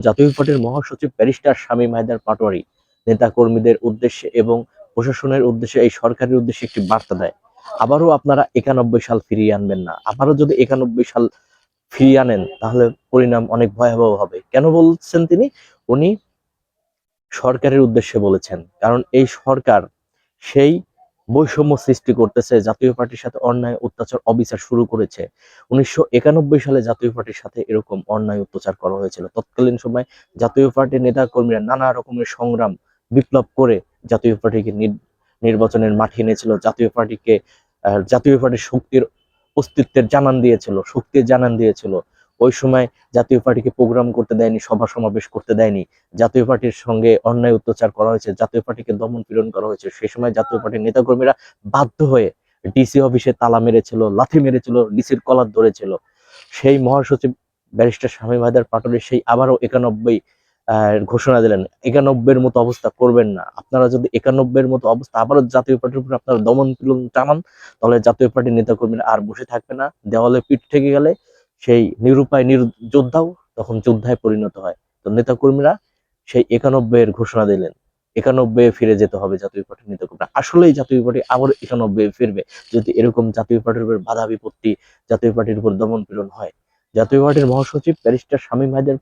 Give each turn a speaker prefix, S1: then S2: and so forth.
S1: জাতীয় পার্টির মহাসচিব ব্যারিস্টার শামীম হায়দার পাটোয়ারি নেতা কর্মীদের উদ্দেশ্যে এবং প্রশাসনের উদ্দেশ্যে এই সরকারের উদ্দেশ্যে একটি বার্তা দেয়। আবারও আপনারা একানব্বই সাল ফিরিয়ে আনবেন না। আবারও যদি একানব্বই সাল ফিরিয়ে আনেন, তাহলে পরিণাম অনেক ভয়াবহ হবে। কেন বলছেন তিনি? উনি সরকারের উদ্দেশ্যে বলেছেন। কারণ এই সরকার সেই বৈষম্য সৃষ্টি করতেছে, জাতীয় পার্টির সাথে অন্যায়, অত্যাচার, অবিচার শুরু করেছে। উনিশশো একানব্বই সালে জাতীয় পার্টির সাথে এরকম অন্যায়, অত্যাচার করা হয়েছিল। তৎকালীন সময় জাতীয় পার্টির নেতা কর্মীরা নানা রকমের সংগ্রাম, বিপ্লব করে জাতীয় পার্টিকে নির- নির্বাচনের মাঠে এনেছিল। জাতীয় পার্টিকে জাতীয় পার্টির শক্তির অস্তিত্বের জানান দিয়েছিল, শক্তির জানান দিয়েছিল। ওই সময় জাতীয় পার্টিকে প্রোগ্রাম করতে দেয়নি, সভা সমাবেশ করতে দেয়নি। জাতীয় পার্টির সঙ্গে অন্যায় অত্যাচার করা হয়েছে, জাতীয় পার্টিকে দমন পীড়ন করা হয়েছে। সেই সময় জাতীয় পার্টির নেতাকর্মীরা বাধ্য হয়ে ডিসি অফিসে তালা মেরেছিল, লাথি মেরেছিল ডিসির কলার ধরেছিল। সেই মহাসচিব ব্যারিস্টার স্বামী হায়দার পাটোয়ারি সেই আবারও একানব্বই ঘোষণা দিলেন, একানব্বইয়ের মতো অবস্থা করবেন না। আপনারা যদি একানব্বইয়ের মতো অবস্থা আবারও জাতীয় পার্টির উপর আপনারা দমন পীড়ন টানান তাহলে জাতীয় পার্টির নেতাকর্মীরা আর বসে থাকবে না। দেওয়ালে পিঠ থেকে গেলে সেই নিরুপায় নির যোদ্ধাও তখন যোদ্ধায় পরিণত হয়। তো নেতাকর্মীরা সেই একানব্বই এর ঘোষণা দিলেন একানব্বই ফিরে যেতে হবে জাতীয় পার্টির নেতাকর্মীরা। আসলেই জাতীয় পার্টি আবার একানব্বই ফিরবে। যদি এরকম জাতীয় পার্টির উপর বাধা বিপত্তি জাতীয় পার্টির উপর দমন পীড়ন হয়। জাতীয় পার্টির মহাসচিব ব্যারিস্টার শামীম হায়দার